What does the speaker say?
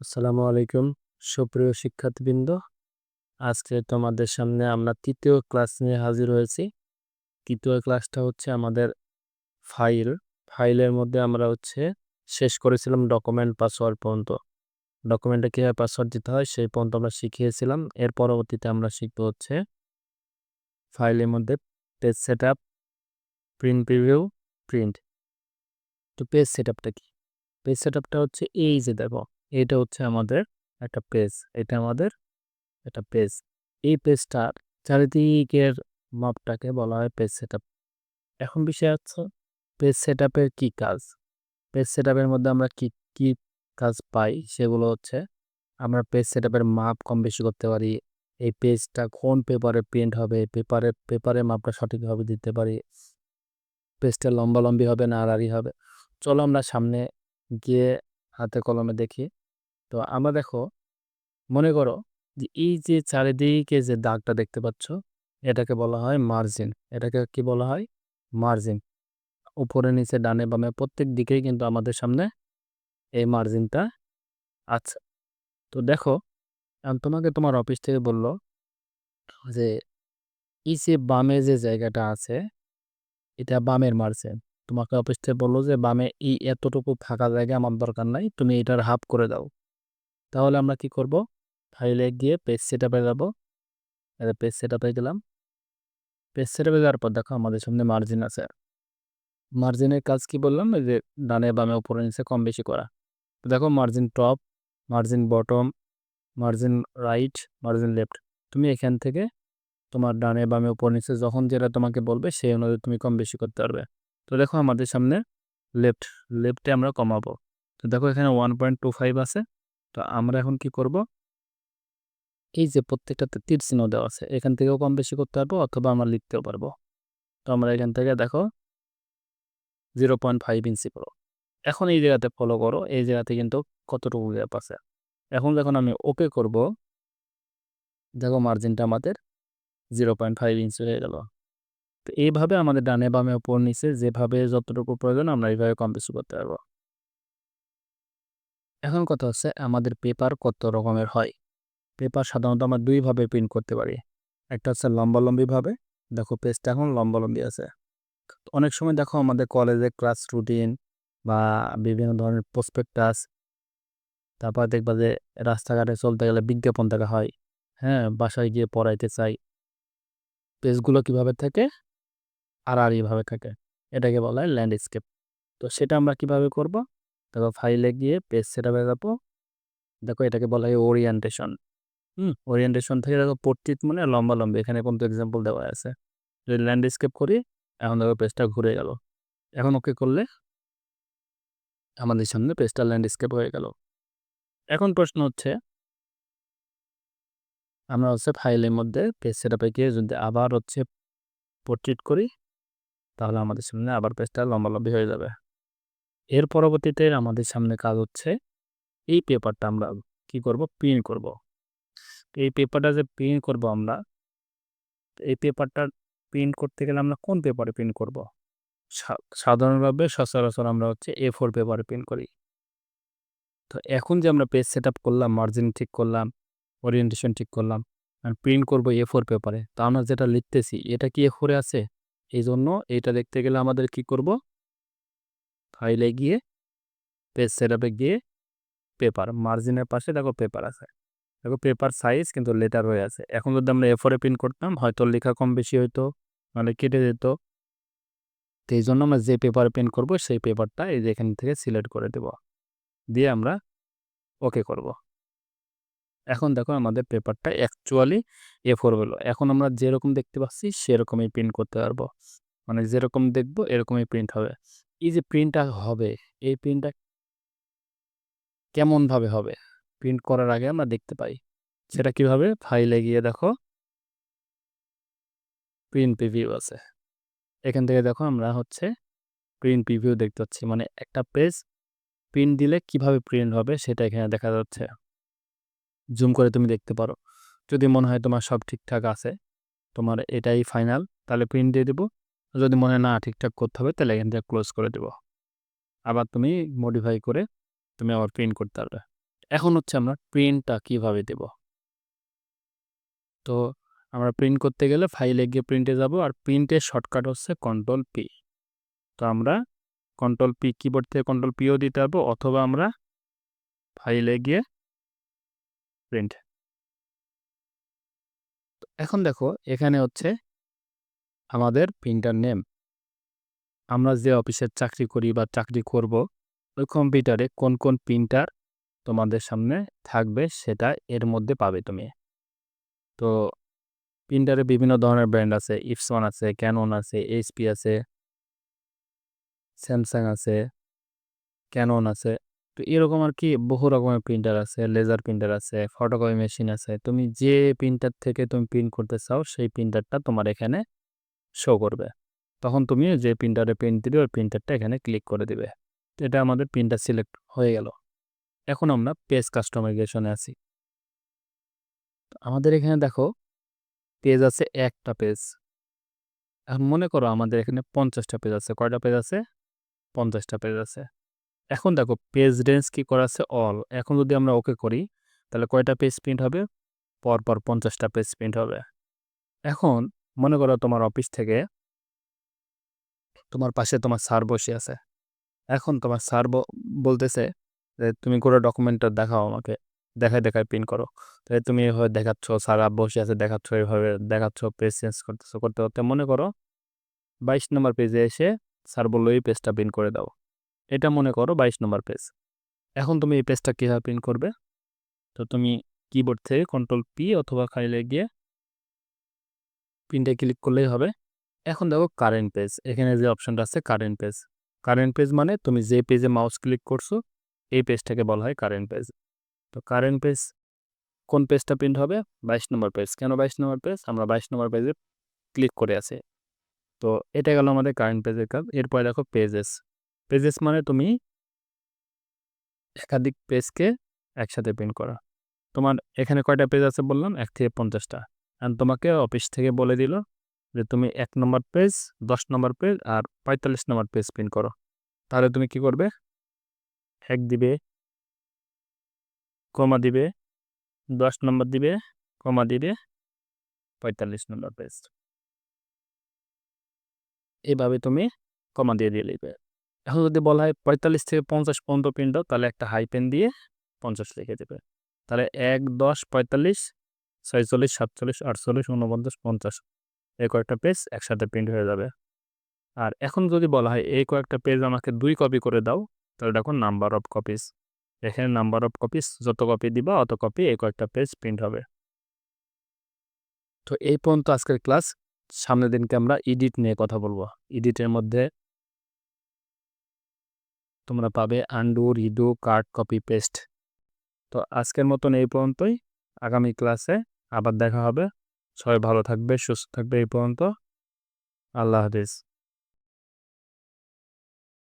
আসসালামু আলাইকুম, সুপ্রিয় শিক্ষার্থীবৃন্দ। আজকে তোমাদের সামনে আমরা তৃতীয় ক্লাস নিয়ে হাজির হয়েছি। তৃতীয় ক্লাসটা হচ্ছে আমাদের ফাইল। ফাইলের মধ্যে আমরা হচ্ছে শেষ করেছিলাম ডকুমেন্ট, পাসওয়ার্ড পর্যন্ত। ডকুমেন্টে কীভাবে পাসওয়ার্ড দিতে হয় সেই পর্যন্ত আমরা শিখিয়েছিলাম। এর পরবর্তীতে আমরা শিখব হচ্ছে ফাইলের মধ্যে page set up print preview, print. তো পেজ সেট আপটা কি? পেজ সেট আপটা হচ্ছে এই যে দেখো। এটা হচ্ছে আমাদের একটা পেজ এটা আমাদের একটা পেজ এই পেজটার চারিদিকের মাপটাকে বলা হয় পেজ সেট এখন বিষয় হচ্ছে পেজ সেট আপের কী কাজ? পেজ সেট আপের মধ্যে আমরা কি কি কাজ পাই? সেগুলো হচ্ছে আমরা পেজ সেট আপের মাপ কম বেশি করতে পারি, এই পেজটা কোন পেপারে প্রিন্ট হবে পেপারে পেপারে মাপটা সঠিকভাবে দিতে পারি পেজটা লম্বা লম্বি হবে না আড়াআড়ি হবে? চলো আমরা সামনে গিয়ে হাতে কলমে দেখি। তো আমরা দেখো, মনে করো যে এই যে চারিদিকে যে দাগটা দেখতে পাচ্ছ, এটাকে বলা হয় মার্জিন এটাকে কি বলা হয়? মার্জিন উপরে, নিচে, ডানে, বামে, প্রত্যেক দিকেই কিন্তু আমাদের সামনে এই মার্জিনটা আছে। তো দেখো তোমাকে তোমার অফিস থেকে বলল যে এই যে বামে যে জায়গাটা আছে, এটা বামের মার্জিন তোমাকে অফিস থেকে বলল যে বামে এই এতটুকু ফাঁকা জায়গা আমার দরকার নাই, তুমি এটার হাফ করে দাও। তাহলে আমরা কি করব? ফাইলে গিয়ে পেজ সেট আপে যাব। পেজ সেট আপে গেলাম। পেজ সেট আপে যাওয়ার পর দেখো আমাদের সামনে মার্জিন আছে। মার্জিনের কাজ কি বললাম? যে ডানে বামে, উপরে নিচে কম বেশি করা। দেখো margin top margin bottom margin right margin left তুমি এখান থেকে তোমার ডানে বামে, উপর নিচে যখন যেটা তোমাকে বলবে, সেই অনুযায়ী তুমি কম বেশি করতে পারবে। তো দেখো আমাদের সামনে লেফট লেফটে আমরা কমাবো। তো দেখো এখানে ওয়ান পয়েন্ট টু ফাইভ আছে। তো আমরা এখন কি করব? এই যে প্রত্যেকটাতে তীর চিহ্ন দেওয়া আছে, এখান থেকেও কম বেশি করতে পারব অথবা আমরা লিখতেও পারব। তো আমরা এখান থেকে দেখো জিরো পয়েন্ট ফাইভ ইঞ্চি করো এখন এই জায়গাতে ফলো করো, এই জায়গাতে কিন্তু কতটুকু গ্যাপ আছে? এখন যখন আমি ওকে করব, দেখো মার্জিনটা আমাদের জিরো পয়েন্ট ফাইভ ইঞ্চি হয়ে গেল। তো এইভাবে আমাদের ডানে বামে ওপর নিচে যেভাবে যতটুকু প্রয়োজন আমরা এইভাবে কম বেশি করতে পারব। এখন কথা হচ্ছে আমাদের পেপার কত রকমের হয়। পেপার সাধারণত আমরা দুইভাবে প্রিন্ট করতে পারি। একটা হচ্ছে লম্বালম্বিভাবে দেখো পেজটা এখন লম্বালম্বি আছে। অনেক সময় দেখো আমাদের কলেজে ক্লাস রুটিন বা বিভিন্ন ধরনের প্রসপেক্টাস তারপর দেখবা যে রাস্তাঘাটে চলতে গেলে বিজ্ঞাপন দেখা হয় হ্যাঁ বাসায় গিয়ে পড়াইতে চাই। পেজগুলো কীভাবে থাকে? আড়াআড়িভাবে থাকে। এটাকে বলা হয় ল্যান্ডস্কেপ তো সেটা আমরা কীভাবে করব? দেখো ফাইলে গিয়ে পেজ সেটআপে যাব। দেখো এটাকে বলা হয় ওরিয়েন্টেশন হুম ওরিয়েন্টেশন থেকে দেখো পর্তিত মানে লম্বা লম্বা। এখানে কিন্তু এক্সাম্পল দেওয়া আছে। যদি ল্যান্ডস্কেপ করি, এখন দেখো পেজটা ঘুরে গেল। এখন ওকে করলে আমাদের সামনে পেজটা ল্যান্ডস্কেপ হয়ে গেল। এখন প্রশ্ন হচ্ছে, আমরা হচ্ছে ফাইলের মধ্যে পেজ সেটআপে গিয়ে যদি আবার হচ্ছে পোর্ট্রেট করি, তাহলে আমাদের সামনে আবার পেজটা লম্বালম্বি হয়ে যাবে। এর পরবর্তীতে আমাদের সামনে কাজ হচ্ছে এই পেপারটা আমরা কি করব? প্রিন্ট করব। এই পেপারটা যে প্রিন্ট করব আমরা, এই পেপারটা প্রিন্ট করতে গেলে আমরা কোন পেপারে প্রিন্ট করব? সাধারণভাবে সচরাচর আমরা হচ্ছে এ ফোর পেপারে প্রিন্ট করি। তো এখন যে আমরা পেজ সেট করলাম মার্জিন ঠিক করলাম ওরিয়েন্টেশন ঠিক করলাম আর প্রিন্ট করব এ ফোর পেপারে তা আমরা যেটা লিখতেছি, এটা কি এ ফোরে আছে? এই জন্য এটা দেখতে গেলে আমাদের কি করব? ফাইলে গিয়ে পেজ সেট গিয়ে পেপার মার্জিনের পাশে দেখো পেপার আছে। দেখো পেপার সাইজ কিন্তু লেটার হয়ে আছে। এখন যদি আমরা এফোরে প্রিন্ট করতাম, হয়তো লেখা কম বেশি হইতো মানে কেটে যেত। তো এই জন্য আমরা যে পেপারে প্রিন্ট করব, সেই পেপারটা এই যে এখান থেকে সিলেক্ট করে দেব। দিয়ে আমরা ওকে করব। এখন দেখো আমাদের পেপারটা অ্যাকচুয়ালি এ ফোর হলো। এখন আমরা যেরকম দেখতে পাচ্ছি, সেরকমই প্রিন্ট করতে পারব। মানে যেরকম দেখব, এরকমই প্রিন্ট হবে। এই যে প্রিন্টটা হবে, এই প্রিন্টটা কেমনভাবে হবে? প্রিন্ট করার আগে আমরা দেখতে পাই। সেটা কীভাবে? ফাইলে গিয়ে দেখো। প্রিন্ট প্রিভিউ আছে। এখান থেকে দেখো আমরা হচ্ছে প্রিন্ট প্রিভিউ দেখতে পাচ্ছি। মানে একটা পেজ প্রিন্ট দিলে কীভাবে প্রিন্ট হবে সেটা এখানে দেখা যাচ্ছে। জুম করে তুমি দেখতে পারো। যদি মনে হয় তোমার সব ঠিকঠাক আছে, তোমার এটাই ফাইনাল তাহলে প্রিন্ট দিয়ে দেবো। যদি মনে না ঠিকঠাক করতে হবে, তাহলে এখান থেকে ক্লোজ করে দেবো। আবার তুমি মডিফাই করে তুমি আবার প্রিন্ট করতে পারবে। এখন হচ্ছে আমরা প্রিন্টটা কীভাবে দেব? তো আমরা প্রিন্ট করতে গেলে ফাইলে গিয়ে প্রিন্টে যাব আর প্রিন্টের শর্টকাট হচ্ছে কন্ট্রোল পি তো আমরা কন্ট্রোল পি কিবোর্ড থেকে কন্ট্রোল পিও দিতে পারব অথবা আমরা ফাইলে গিয়ে প্রিন্ট এখন দেখো, এখানে হচ্ছে আমাদের প্রিন্টার নেম আমরা যে অফিসের চাকরি করি বা চাকরি করব, ওই কম্পিউটারে কোন কোন প্রিন্টার তোমাদের সামনে থাকবে সেটা এর মধ্যে পাবে তুমি। তো প্রিন্টারে বিভিন্ন ধরনের ব্র্যান্ড আছে ইপসন আছে ক্যানন আছে এইচপি আছে স্যামসাং আছে ক্যানন আছে। তো এরকম আর কি বহু রকমের প্রিন্টার আছে লেজার প্রিন্টার আছে ফটোকপি মেশিন আছে। তুমি যে প্রিন্টার থেকে তুমি প্রিন্ট করতে চাও, সেই প্রিন্টারটা তোমার এখানে শো করবে। তখন তুমি যে প্রিন্টারে প্রিন্ট দিবে, ওই প্রিন্টারটা এখানে ক্লিক করে দিবে। এটা আমাদের প্রিন্টার সিলেক্ট হয়ে গেল। এখন আমরা পেজ কাস্টমাইজেশনে আছি। আমাদের এখানে দেখো পেজ আছে একটা পেজ এখন মনে করো আমাদের এখানে পঞ্চাশটা পেজ আছে। কয়টা পেজ আছে? পঞ্চাশটা পেজ আছে। এখন দেখো পেজ রেঞ্জ কি করা আছে? অল এখন যদি আমরা ওকে করি, তাহলে কয়টা পেজ প্রিন্ট হবে? পরপর পঞ্চাশটা পেজ প্রিন্ট হবে। এখন মনে করো তোমার অফিস থেকে তোমার পাশে তোমার স্যার বসে আছে। এখন তোমার স্যার বলতেছে যে, তুমি কোনো ডকুমেন্টটা দেখাও আমাকে। দেখায় দেখায় প্রিন্ট করো। তাহলে তুমি এভাবে দেখাচ্ছ, স্যার বসে আছে, দেখাচ্ছ, এভাবে দেখাচ্ছ পেজ চেঞ্জ করতেছো, করতে করতে মনে করো বাইশ নম্বর পেজে এসে স্যার বলল, এই পেজটা প্রিন্ট করে দাও। এটা মনে করো বাইশ নম্বর পেজ এখন তুমি এই পেজটা কীভাবে প্রিন্ট করবে? তো তুমি কিবোর্ড থেকে কন্ট্রোল পি অথবা খাইলে গিয়ে প্রিন্টে ক্লিক করলেই হবে। এখন দেখো কারেন্ট পেজ এখানে যে অপশনটা আছে কারেন্ট পেজ কারেন্ট পেজ মানে তুমি যে পেজে মাউস ক্লিক করছ, এই পেজটাকে বলা হয় কারেন্ট পেজ তো কারেন্ট পেজ কোন পেজটা প্রিন্ট হবে? বাইশ নম্বর পেজ কেন বাইশ নম্বর পেজ আমরা বাইশ নম্বর পেজে ক্লিক করে আছে। তো এটা গেল আমাদের কারেন্ট পেজের কাজ এরপরে দেখো পেজেস পেজেস মানে তুমি একাধিক পেজকে একসাথে প্রিন্ট করা। তোমার এখানে কয়টা পেজ আছে বললাম? এক থেকে পঞ্চাশটা। আর তোমাকে অফিস থেকে বলে দিল যে, তুমি এক নম্বর পেজ দশ নম্বর পেজ আর পঁয়তাল্লিশ নম্বর পেজ প্রিন্ট করো। তাহলে তুমি কি করবে? এক দিবে, কমা দিবে, দশ নম্বর দিবে, কমা দিবে, পঁয়তাল্লিশ নম্বর পেজ এইভাবে তুমি কমা দিয়ে দিয়ে লিখবে। এখন যদি বলা হয় পঁয়তাল্লিশ থেকে পঞ্চাশ পর্যন্ত প্রিন্ট তাহলে একটা হাই পেন দিয়ে পঞ্চাশ লিখে দেবে। তাহলে এক, দশ, পঁয়তাল্লিশ ছয়চল্লিশ, সাতচল্লিশ, আটচল্লিশ উনপঞ্চাশ পঞ্চাশ। এই কয়েকটা পেজ একসাথে প্রিন্ট হয়ে যাবে। আর এখন যদি বলা হয় এই কয়েকটা পেজ আমাকে দুই কপি করে দাও, তাহলে দেখো নাম্বার অফ কপিস এখানে নাম্বার অফ কপিস যত কপি দিবা, অত কপি এই কয়েকটা পেজ প্রিন্ট হবে। তো এই পর্যন্ত আজকের ক্লাস সামনের দিনকে আমরা ইডিট নিয়ে কথা বলব। ইডিটের মধ্যে তোমরা পাবে undo redo cut copy paste তো আজকের মতন এই পর্যন্তই। আগামী ক্লাসে আবার দেখা হবে। সবাই ভালো থাকবে সুস্থ থাকবে এই পর্যন্ত। আল্লাহ হাফিজ।